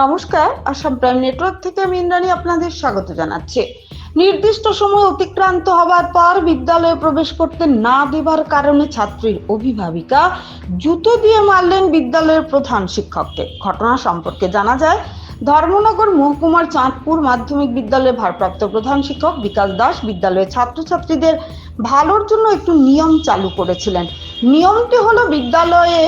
নমস্কার, Assam prime network থেকে আমি ইন্দ্রাণী আপনাদের স্বাগত জানাচ্ছি। নির্দিষ্ট সময় অতিক্রান্ত হবার পর বিদ্যালয়ে প্রবেশ করতে না দেবার কারণে ছাত্রীর অভিভাবিকা জুতো দিয়ে মারলেন বিদ্যালয়ের প্রধান শিক্ষককে। ঘটনা সম্পর্কে জানা যায়, ধর্মনগর মহকুমার চাঁদপুর মাধ্যমিক বিদ্যালয়ের ভারপ্রাপ্ত প্রধান শিক্ষক বিকাশ দাস বিদ্যালয়ের ছাত্রছাত্রীদের ভালোর জন্য একটু নিয়ম চালু করেছিলেন। নিয়মটি হলো বিদ্যালয়ে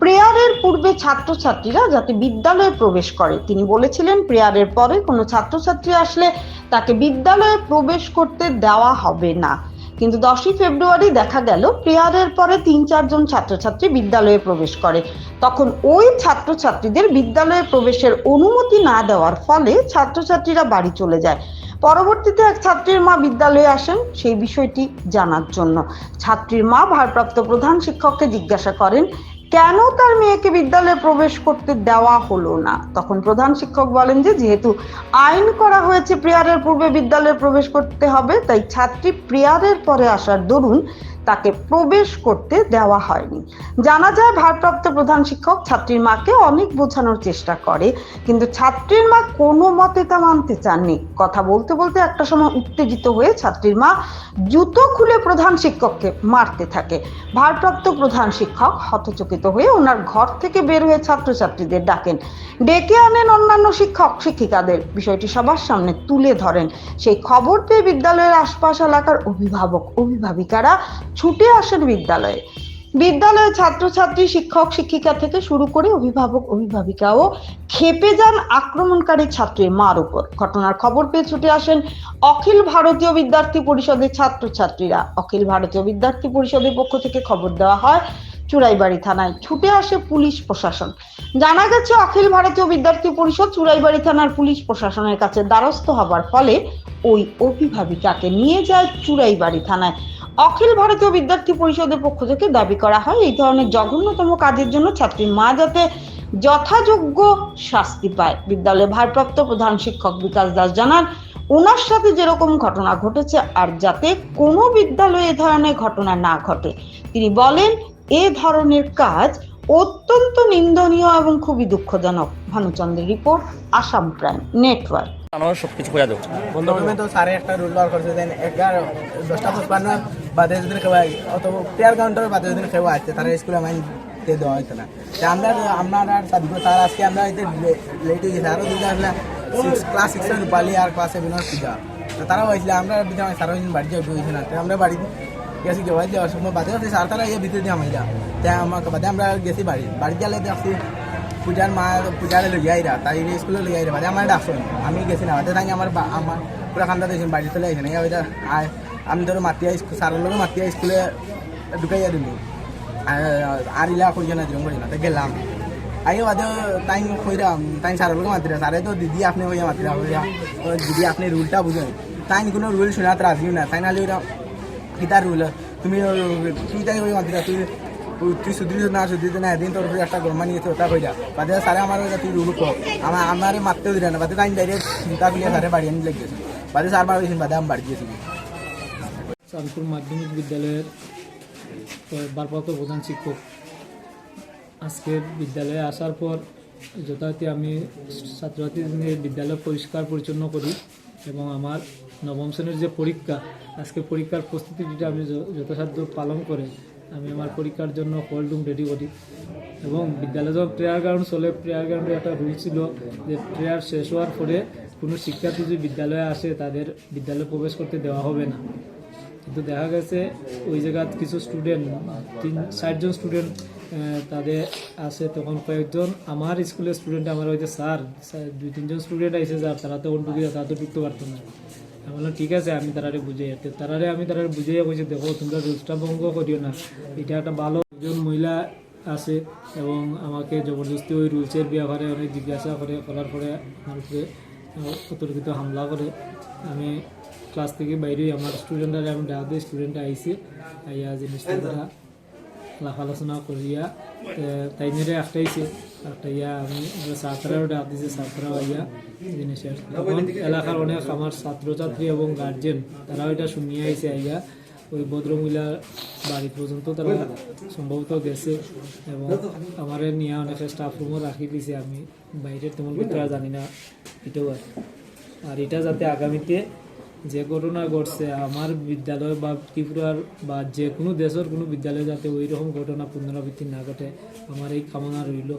প্রেয়ারের পূর্বে ছাত্রছাত্রীরা যাতে বিদ্যালয়ে প্রবেশ করে। তিনি বলেছিলেন, প্রেয়ারের পরে কোনো ছাত্রছাত্রী আসলে তাকে বিদ্যালয়ে প্রবেশ করতে দেওয়া হবে না। কিন্তু দশই ফেব্রুয়ারি দেখা গেল, প্রেয়ারের পরে তিন চারজন ছাত্রছাত্রী বিদ্যালয়ে প্রবেশ করে। তখন ওই ছাত্রছাত্রীদের বিদ্যালয়ে প্রবেশের অনুমতি না দেওয়ার ফলে ছাত্রছাত্রীরা বাড়ি চলে যায়। পরবর্তীতে এক ছাত্রীর মা বিদ্যালয়ে আসেন, সেই বিষয়টি জানার জন্য। ছাত্রীর মা ভারপ্রাপ্ত প্রধান শিক্ষককে জিজ্ঞাসা করেন কেন তার মেয়েকে বিদ্যালয়ে প্রবেশ করতে দেওয়া হলো না? তখন প্রধান শিক্ষক বলেন যে, যেহেতু আইন করা হয়েছে, প্রেয়ারের পূর্বে বিদ্যালয়ে প্রবেশ করতে হবে, তাই ছাত্রী প্রেয়ারের পরে আসার দরুন তাকে প্রবেশ করতে দেওয়া হয়নি। জানা যায়, ভারপ্রাপ্ত প্রধান শিক্ষক ছাত্রীর মাকে অনেক বোঝানোর চেষ্টা করে, কিন্তু ছাত্রীর মা কোনো মতে তা মানতে চাননি। কথা বলতে বলতে একটা সময় উত্তেজিত হয়ে ছাত্রীর মা জুতো খুলে প্রধান শিক্ষককে মারতে থাকে। ভারপ্রাপ্ত প্রধান শিক্ষক হতচকিত হয়ে ওনার ঘর থেকে বের হয়ে ছাত্রছাত্রীদের ডাকেন। ডেকে আনেন অন্যান্য শিক্ষক, শিক্ষিকাদের। বিষয়টি সবার সামনে তুলে ধরেন। সেই খবর পেয়ে বিদ্যালয়ের আশপাশ এলাকার অভিভাবক, অভিভাবিকারা ছুটে আসেন বিদ্যালয়ে। বিদ্যালয়ে ছাত্রছাত্রী, শিক্ষক, শিক্ষিকা থেকে শুরু করে অভিভাবক, অভিভাবিকাও খেপে যান আক্রমণকারী ছাত্রীর মার উপর। ঘটনার খবর পেয়ে ছুটে আসেন অখিল ভারতীয় বিদ্যার্থী পরিষদের ছাত্রছাত্রীরা। অখিল ভারতীয় বিদ্যার্থী পরিষদের পক্ষ থেকে খবর দেওয়া হয় চুরাইবাড়ি থানায় ছুটে আসে পুলিশ প্রশাসন। জানা গেছে, অখিল ভারতীয় বিদ্যার্থী পরিষদ চুরাইবাড়ি থানার পুলিশ প্রশাসনের কাছে দ্বারস্থ হবার ফলে ওই অভিভাবিকাকে নিয়ে যায় চুরাইবাড়ি থানায়। অখিল ভারতীয় বিদ্যার্থী পরিষদের পক্ষ থেকে দাবি করা হয়, এই ধরনের জঘন্যতম কাজের জন্য ছাত্রীর মা যাতে যথাযোগ্য শাস্তি পায়। বিদ্যালয়ের ভারপ্রাপ্ত প্রধান শিক্ষক বিকাশ দাস জানান, ওনার সাথে যেরকম ঘটনা ঘটেছে আর যাতে কোনো বিদ্যালয়ে এ ধরনের ঘটনা না ঘটে, তিনি বলেন, এ ধরনের কাজ অত্যন্ত নিন্দনীয় এবং খুবই দুঃখজনক ভানুচন্দ্রের রিপোর্ট আসাম প্রাইম নেটওয়ার্ক। আমার সব কিছু খোঁজা দেবো প্রথমে তো সাড়ে একটা রুল বার করছে দেন এগারো দশটা পঁচপান্ন বাদে যদি খেবা অত প্লেয়ার কাউন্টার বাদে যদি খেবা আসছে তারা স্কুলে আমার তে দেওয়া হইতো না। আমরা আপনার আর তার আজকে আমরা এতে লেট হয়ে গেছে। আরও দুটো আসলে ক্লাস সিক্সের রূপালি আর ক্লাস সেভেনের পূজা তারাও হয়েছিল আমরা আমার সারা দিন বাড়ি হয়েছে না। তো আমরা বাড়ি গেছি যাওয়া যাওয়ার সময় বাদে হচ্ছে স্যার তারা ইয়ে ভিতরে দিয়ে আমায় যা তাই আমাকে বাদে আমরা গেছি বাড়ি। বাড়ি গেলে দেখছি পূজার মা, পূজারে লইয়া আইরা, তাই স্কুলে লইয়া আইরা, বাদে আমার ডাকছো। আমি গেছি না, বাদে তাই আমার আমার পুরা খান্দা দিয়েছেন বাড়ি চলে আইছেন এই ওইটা আয়, আমি ধরো মাতিয়া স্যারের লোক মাতিয়া স্কুলে ঢুকাইয়া দিলি। আর ইলা খুঁজে না দিলাম করি না তো গেলাম। আইও বাদে তাই কইরাম তাই স্যারের লোক মাতিরা স্যারে তো দিদি আপনি হইয়া মাতিরা হইয়া দিদি আপনি রুলটা বুঝেন। তাই কোনো রুল শোনাতে রাজি না তাই নাহলে ওইটা কিতা রুল তুমি তুই তাই ওই তুই তুই সুধরিস না সুধরিস না, এদিন তোর একটা গরমা নিয়েছে ওটা কইরা। বাদে স্যারে আমার তুই রুল কর। আমার আমার মারতেও দিলে না, বাদে তাই ডাইরেক্ট চিন্তা করলে স্যারে বাড়ি আনি লেগেছে বাদে স্যার মারা গেছেন বাদে আমি বাড়ি গেছি চাঁদপুর মাধ্যমিক বিদ্যালয়ের ভারপ্রাপ্ত প্রধান শিক্ষক। আজকে বিদ্যালয়ে আসার পর যথারীতি আমি ছাত্রছাত্রীদের বিদ্যালয় পরিষ্কার পরিচ্ছন্ন করি এবং আমার নবম শ্রেণির যে পরীক্ষা, আজকে পরীক্ষার প্রস্তুতিটা আমি য- যথাসাধ্য পালন করে আমি আমার পরীক্ষার জন্য কোল্ড রুম রেডি করি। এবং বিদ্যালয়ে যখন প্রেয়ার গ্রাউন্ড চলে প্রেয়ার গ্রাউন্ডে একটা রুল ছিল যে প্রেয়ার শেষ হওয়ার পরে কোনো শিক্ষার্থী যদি বিদ্যালয়ে আসে, তাদের বিদ্যালয়ে প্রবেশ করতে দেওয়া হবে না। কিন্তু দেখা গেছে ওই জায়গার কিছু স্টুডেন্ট তিন ষাটজন স্টুডেন্ট তাদের আছে তখন কয়েকজন আমার স্কুলের স্টুডেন্ট আমার হয়তো স্যার স্যার, দুই, তিনজন স্টুডেন্ট আছে যার তারা তো অন্য তারা তো ঢুকতে পারতো না। বললাম, ঠিক আছে, আমি তারারে বুঝাই তো তারারে আমি তারারে বুঝাইয়া বলছি দেখো, তোমরা রুলসটা ভঙ্গ করিও না। এটা একটা ভালো একজন মহিলা আছে এবং আমাকে জবরদস্তি ওই রুলসের ব্যাপারে অনেক জিজ্ঞাসা করে, করার পরে আমার উপরে অতর্কিত হামলা করে। আমি ক্লাস থেকে বাইরে, আমার স্টুডেন্টরা আমি ডাক দিই স্টুডেন্ট আইসে আইয়া জিনিসটা তারা লাফ আলোচনা করিয়া তাই মেরে একটাইছে আমি ছাত্রাও ডাক দিয়েছে ছাত্রাও আইয়া জিনিসের এলাকার অনেক আমার ছাত্রছাত্রী এবং গার্জেন তারাও এটা শুনিয়ে আইছে আইয়া ওই ভদ্রমহিলার বাড়ি পর্যন্ত তারা সম্ভবত গেছে এবং আমার নিয়ে অনেক স্টাফ রুমও রাখি দিয়েছে আমি বাইরের তেমন ভিতরে জানি না এটাও আর আর এটা যাতে আগামীতে যে ঘটনা ঘটছে, আমার বিদ্যালয় বা ত্রিপুরার বা যে কোনো দেশের কোনো বিদ্যালয়ে যাতে ওই রকম ঘটনা পুনরাবৃত্তি না ঘটে, আমার এই কামনা রইল।